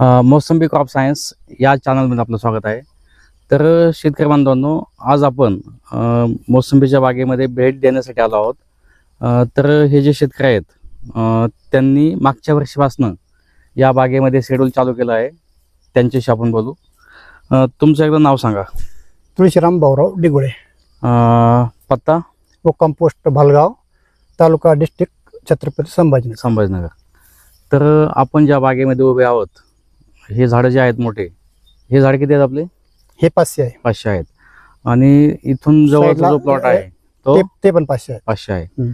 मोसंबी crop science या चॅनलमध्ये आपलं स्वागत आहे. तर शेतकरी बांधवांनो आज आपण मोसंबीच्या बागेमध्ये भेट देण्यासाठी आलो आहोत. तर हे जे शेतकरी आहेत त्यांनी मागच्या वर्षीपासनं या बागेमध्ये शेड्यूल चालू केलं आहे. त्यांच्याशी आपण बोलू. तुमचं एकदा नाव सांगा. तुळशीराम भाऊराव डिगोळे. पत्ता? मुक्काम पोस्ट भालगाव तालुका डिस्ट्रिक्ट छत्रपती संभाजीनगर. संभाजीनगर. तर आपण ज्या बागेमध्ये उभे आहोत हे झाडं जे आहेत मोठे हे झाड किती आहेत आपले? हे पाचशे आहे. पाचशे आहेत. आणि इथून जवळचा जो प्लॉट आहे तो ते ते पण पाचशे आहे पाचशे आहे. हम्म.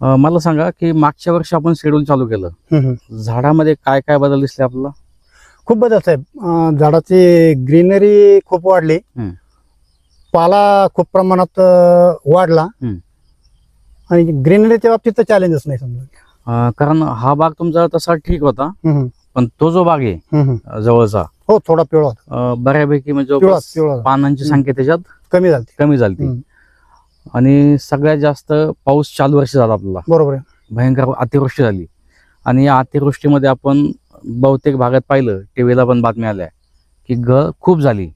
अं, मला सांगा की मागच्या वर्षी आपण शेड्यूल चालू केलं. हम्म, हम्म. झाडामध्ये काय काय बदल दिसले आपल्याला? खूप बदल साहेब. अं, झाडाची ग्रीनरी खूप वाढली. हम्म. पाला खूप प्रमाणात अं, वाढला. हम्म. आणि ग्रीनरीच्या बाबतीत तर चॅलेंजच नाही समजा. अं, कारण हा बाग तुमचा तसा ठीक होता. हम्म, हम्म, पण तो जो बाग आहे जवळचा हो थोडा पिवळा होता. बऱ्यापैकी म्हणजे पानांची संख्या त्याच्यात कमी झाली. कमी झाली. आणि सगळ्यात जास्त पाऊस चालू वर्षी झाला आपल्याला. बरोबर भयंकर अतिवृष्टी झाली. आणि या अतिवृष्टीमध्ये आपण बहुतेक भागात पाहिलं टी व्हीला पण बातम्या आल्या की ग खूप झाली.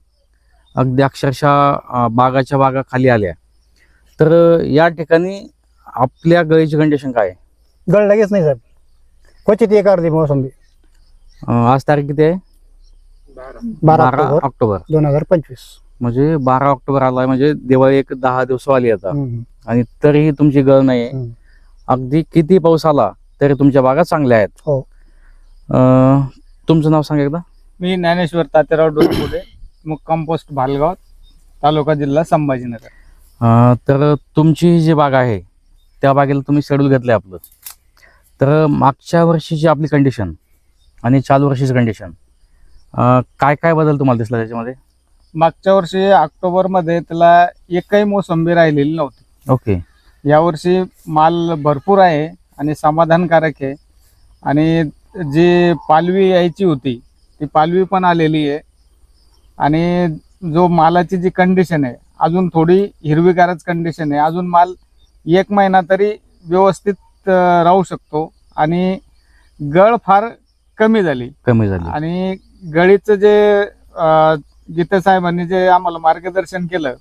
अगदी अक्षरशः बागाच्या बागा खाली आल्या. तर या ठिकाणी आपल्या गळीची कंडिशन काय? आहे? गळ लगेच नाही साहेब. क्वचित एक अर्धी मोसंबी. अं, आज तारीख किती आहे? बारा. ऑक्टोबर. ऑक्टोबर. दोन हजार पंचवीस. म्हणजे बारा ऑक्टोबर आलाय म्हणजे दिवाळी एक दहा दिवस आली आता. हम्म, आणि तरीही तुमची गळ नाही हम्म. अगदी किती पाऊस आला तरी तुमच्या बागा चांगल्या आहेत. हो. अं, तुमचं नाव सांगा एकदा. मी ज्ञानेश्वर तात्याराव डोसपुडे मुक्काम पोस्ट भालगाव तालुका जिल्हा संभाजीनगर. अं, तर तुमची ही जी बाग आहे त्या बागेला तुम्ही शेड्यूल घेतलंय आपलं. तर मागच्या वर्षीची आपली कंडिशन आणि चालू वर्षीची कंडिशन काय काय बदल तुम्हाला दिसला त्याच्यामध्ये? मागच्या वर्षी ऑक्टोबरमध्ये त्याला एकही मोसंबी राहिलेली नव्हती. ओके. यावर्षी माल भरपूर आहे आणि समाधानकारक आहे. आणि जी पालवी यायची होती ती पालवी पण आलेली आहे. आणि जो मालाची जी कंडिशन आहे अजून थोडी हिरवीगारच कंडिशन आहे. अजून माल एक महिना तरी व्यवस्थित राहू शकतो. आणि गळ फार कमी झाली. कमी झाली. आणि गळीचं जे गीते साहेबांनी जे आम्हाला मार्गदर्शन केलं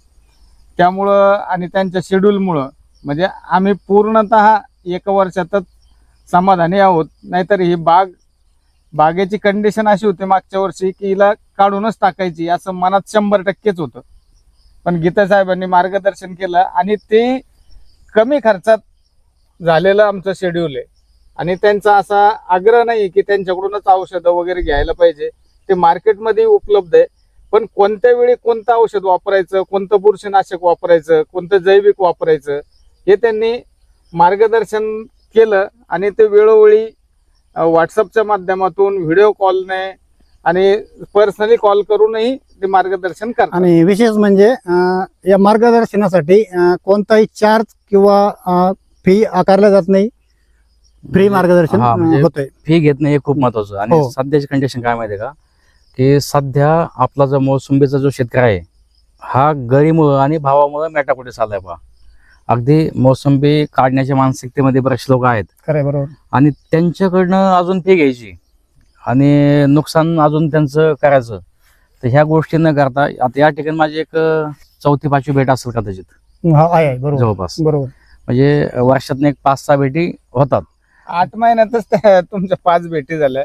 त्यामुळं आणि त्यांच्या शेड्यूलमुळं म्हणजे आम्ही पूर्णतः एका वर्षातच समाधानी आहोत. नाहीतर ही बाग बागेची कंडिशन अशी होती मागच्या वर्षी की हिला काढूनच टाकायची असं मनात शंभर टक्केच होतं. पण गीता साहेबांनी मार्गदर्शन केलं आणि ते कमी खर्चात झालेलं आमचं शेड्यूल आहे. आणि त्यांचा असा आग्रह नाही की त्यांच्याकडूनच औषधं वगैरे घ्यायला पाहिजे. ते मार्केटमध्ये उपलब्ध आहे. पण कोणत्या वेळी कोणतं औषध वापरायचं कोणतं बुरशीनाशक वापरायचं कोणतं जैविक वापरायचं हे त्यांनी मार्गदर्शन केलं आणि ते वेळोवेळी व्हॉट्सअपच्या माध्यमातून व्हिडिओ कॉलने आणि पर्सनली कॉल करूनही ते मार्गदर्शन करतात. आणि विशेष म्हणजे या मार्गदर्शनासाठी कोणताही चार्ज किंवा फी आकारला जात नाही. फ्री मार्गदर्शन हा, म्हणजे- होतंय. फी घेत नाही हे खूप महत्वाचं. आणि हो. सध्याची कंडिशन काय माहितीये का? की सध्या आपला जो मोसंबीचा जो शेतकरी आहे हा गळीमुळं आणि भावामुळं मेटाकुटे चाललाय पहा अगदी मोसंबी काढण्याच्या मानसिकतेमध्ये बरेचसे लोक आहेत. खरंय बरोबर. आणि त्यांच्याकडनं अजून फी घ्यायची. आणि नुकसान अजून त्यांचं करायचं. तर ह्या गोष्टी न करता आता या ठिकाणी माझी एक अं, चौथी पाचवी भेट असेल कदाचित. हा आहे आहे, बरोबर. जवळपास. बरोबर. म्हणजे वर्षातून एक पाच सहा भेटी होतात. आठ महिन्यातच त्या तुमच्या पाच भेटी झाल्या.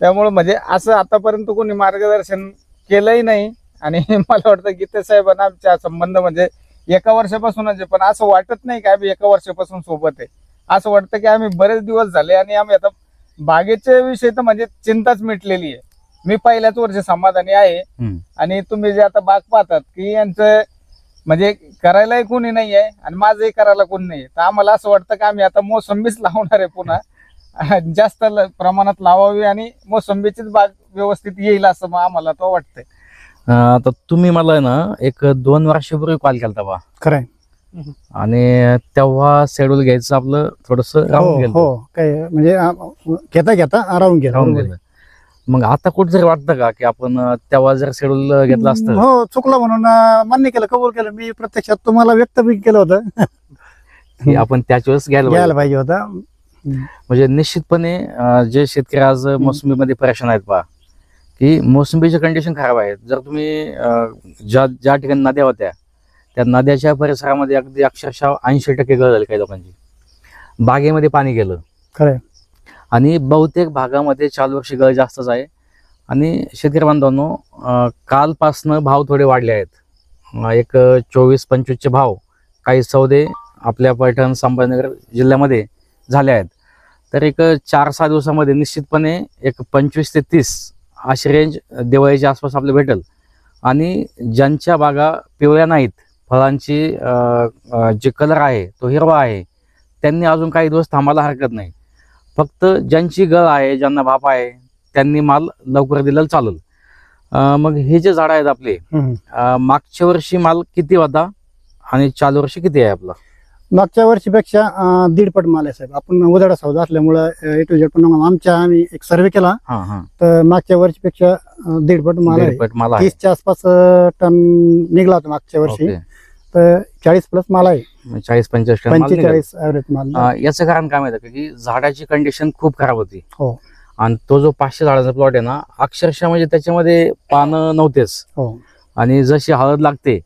त्यामुळं म्हणजे असं आतापर्यंत कोणी मार्गदर्शन केलंही नाही. आणि मला वाटतं गीते साहेबांना आमचा संबंध म्हणजे एका वर्षापासूनच आहे. पण असं वाटत नाही की आम्ही एका वर्षापासून सोबत आहे. असं वाटतं की आम्ही बरेच दिवस झाले आणि आम्ही आता बागेच्या विषयी तर म्हणजे चिंताच मिटलेली आहे. मी पहिल्याच वर्ष समाधानी आहे. आणि तुम्ही जे आता बाग पाहतात की यांचं म्हणजे करायलाही कोणी नाही आहे आणि माझंही करायला कोणी नाही तर आम्हाला असं वाटतं की आम्ही आता मोसंबीच लावणार आहे पुन्हा. जास्त प्रमाणात लावावी आणि मोसंबीचीच बाग व्यवस्थित येईल असं मग आम्हाला तो वाटतंय. आता तुम्ही मला ना एक दोन वर्षापूर्वी कॉल केला बा. खरंय. आणि तेव्हा शेड्यूल घ्यायचं आपलं थोडस हो राहून गेलं हो काय म्हणजे घेता घेता राहून गेला राहून. गेलं मग आता कुठेतरी वाटतं का की आपण तेव्हा जर शेड्यूल घेतलं असतं? हो चुकलं म्हणून मान्य केलं कबूल केलं. मी प्रत्यक्षात तुम्हाला व्यक्त बी केलं होतं. की आपण त्याच वेळेस घ्यायला घ्यायला पाहिजे. होता. म्हणजे निश्चितपणे जे शेतकरी आज मोसंबीमध्ये परेशान आहेत पहा की मोसंबीची कंडिशन खराब आहे जर तुम्ही ज्या ज्या ठिकाणी नद्या होत्या त्या नद्याच्या परिसरामध्ये अगदी अक्षरशः ऐंशी टक्के गळ झाली काही लोकांची. बागेमध्ये पाणी गेलं. खरंय. आणि बहुतेक भागामध्ये चालू वर्षी गळ जास्तच आहे. आणि शेतकरी बांधवांनो कालपासनं भाव थोडे वाढले आहेत. एक चोवीस पंचवीसचे भाव काही सौदे आपल्या पैठण संभाजीनगर जिल्ह्यामध्ये झाले आहेत. तर एक चार सहा दिवसामध्ये निश्चितपणे एक पंचवीस ते तीस अशी रेंज दिवाळीच्या आसपास आपल्याला भेटेल. आणि ज्यांच्या बागा पिवळ्या नाहीत फळांची जे कलर आहे तो हिरवा आहे त्यांनी अजून काही दिवस थांबायला हरकत नाही. फक्त ज्यांची गळ आहे ज्यांना भाप आहे त्यांनी माल लवकर दिलेला चालेल. मग हे जे झाडं आहेत आपले मागच्या वर्षी माल किती होता आणि चालू वर्षी किती आहे आपला? मागच्या वर्षीपेक्षा दीडपट माल आहे साहेब. आपण उदाडा सौदा असल्यामुळं ए टू झेड पण आमच्या आम्ही एक सर्वे केला. हा हा. तर मागच्या वर्षीपेक्षा दीडपट माल आहे. तीसच्या आसपास टन निघला होता मागच्या वर्षी. चाळीस प्लस माल आहे मग चाळीस पंचेचाळीस टन माल निघाला. पंचेचाळीस ॲव्हरेज माल अं, याचं कारण काय माहिती का की झाडाची कंडिशन खूप खराब होती हो. आणि तो जो पाचशे झाडाचा प्लॉट आहे ना अक्षरशः म्हणजे त्याच्यामध्ये पानं नव्हतेच हो आणि जशी हळद लागते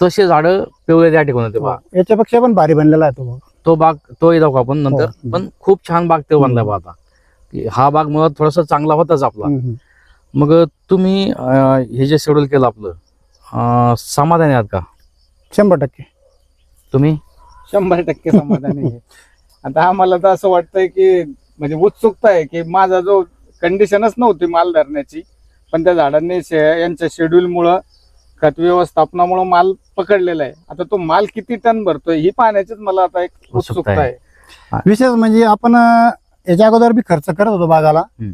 तसे झाडं पिवळे त्या ठिकाणी होते पहा. याच्यापेक्षा पण भारी बनलेला आहे तो भाग. तो बाग तोही दाखवू आपण नंतर हो. पण खूप छान बाग ते बनलाय बा आता की हा बाग मुळात थोडासा चांगला होताच आपला हम्म. मग तुम्ही अं, हे जे शेड्यूल केलं आपलं अं, समाधानी आहात का शंभर टक्के. तुम्ही? शंभर टक्के समाधानी आहे. आता आम्हाला तर असं वाटतंय की म्हणजे उत्सुकता आहे की माझा जो कंडिशनच नव्हती माल धरण्याची पण त्या झाडांनी शे- यांच्या शेड्यूलमुळं खत व्यवस्थापनामुळं माल पकडलेला आहे. आता तो माल किती टन भरतोय ही पाहण्याचीच मला आता एक उत्सुकता उत्सुकता आहे. आहे. विशेष म्हणजे आपण अं, याच्या अगोदर बी खर्च करत होतो बागाला. हम्म.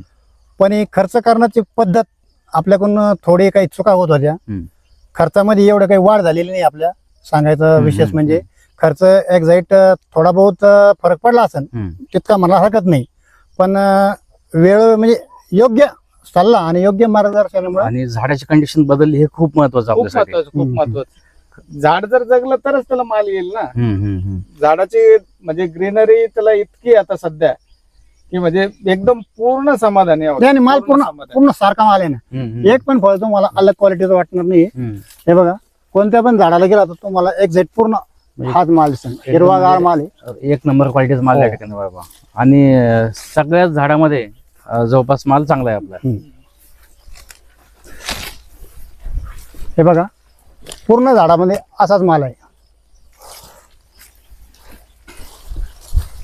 पण ही खर्च करण्याची पद्धत आपल्याकडून थोडी काही चुका होत होत्या. हम्म. खर्चामध्ये एवढं काही वाढ झालेली नाही आपल्या. सांगायचं विशेष म्हणजे खर्च एक्झॅक्ट थोडा बहुत फरक पडला असेल. तितका मला हरकत नाही पण वेळ म्हणजे योग्य सल्ला आणि योग्य मार्गदर्शनामुळे आणि झाडाची कंडिशन बदलली हे खूप महत्वाचं खूप आपल्यासाठी महत्वाचं खूप हम्म. महत्वाचं झाड जर जगलं तरच त्याला माल येईल ना हम्म. झाडाची म्हणजे ग्रीनरी त्याला इतकी आता सध्या की म्हणजे एकदम पूर्ण समाधानी. नाही, आणि माल पूर्ण समाधानी. पूर्ण सारखा माल आहे ना हम्म, हम्म. एक पण फळ तुम्हाला अलग क्वालिटीचं वाटणार नाही हम्म. हे बघा कोणत्या पण झाडाला गेला तर तुम्हाला एक्झॅक्ट पूर्ण हाच माल दिसेल. हिरवागार माल आहे. एक नंबर क्वालिटीचा माल या हो. ठिकाणी बाबा? आणि अं, सगळ्याच झाडामध्ये अं, जवळपास माल चांगला आहे आपला. हे बघा पूर्ण झाडामध्ये असाच माल आहे.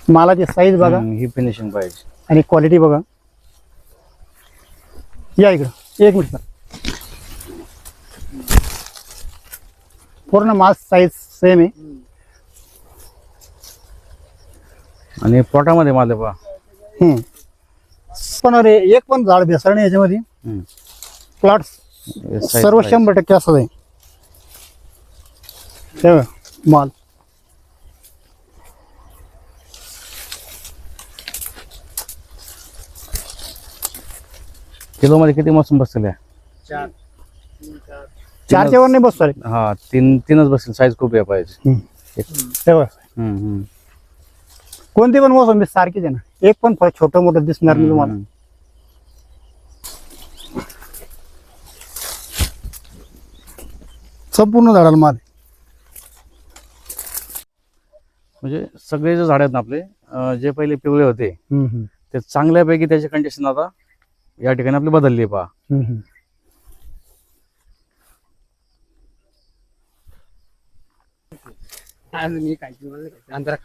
मालाची साईज बघा. हम्म, ही फिनिशिंग पाहिजे आणि क्वालिटी बघा. या इकडं. एक मिनिट. पूर्ण माल साईज सेम आहे आणि पोटामध्ये आहे पहा हम्म. पण अरे एक पण झाड बेसळ नाही याच्यामध्ये हम्म. प्लॉट हे size सर्व पाहिजे. शंभर टक्के असं आहे हे बघा, माल किलो मध्ये किती मोसम बसतील या? चारच्या वर नाही बसतो रे. हा तीन तीनच बसतील. साईज खूप आहे पाहिजे. हे बघा. हम्म, हम्म. कोणती पण मोसंबी सारखीच आहे ना. एक पण फळ छोटं मोठं दिसणार नाही तुम्हाला. हम्म. संपूर्ण झाडाला माल. आहे. म्हणजे सगळे जे झाड आहेत ना आपले अं, जे पहिले पिवळे होते हम्म, हम्म, ते चांगल्यापैकी त्याची कंडिशन आता या ठिकाणी आपली बदलली आहे पहा. हम्म, हम्म. आज मी काय अंतर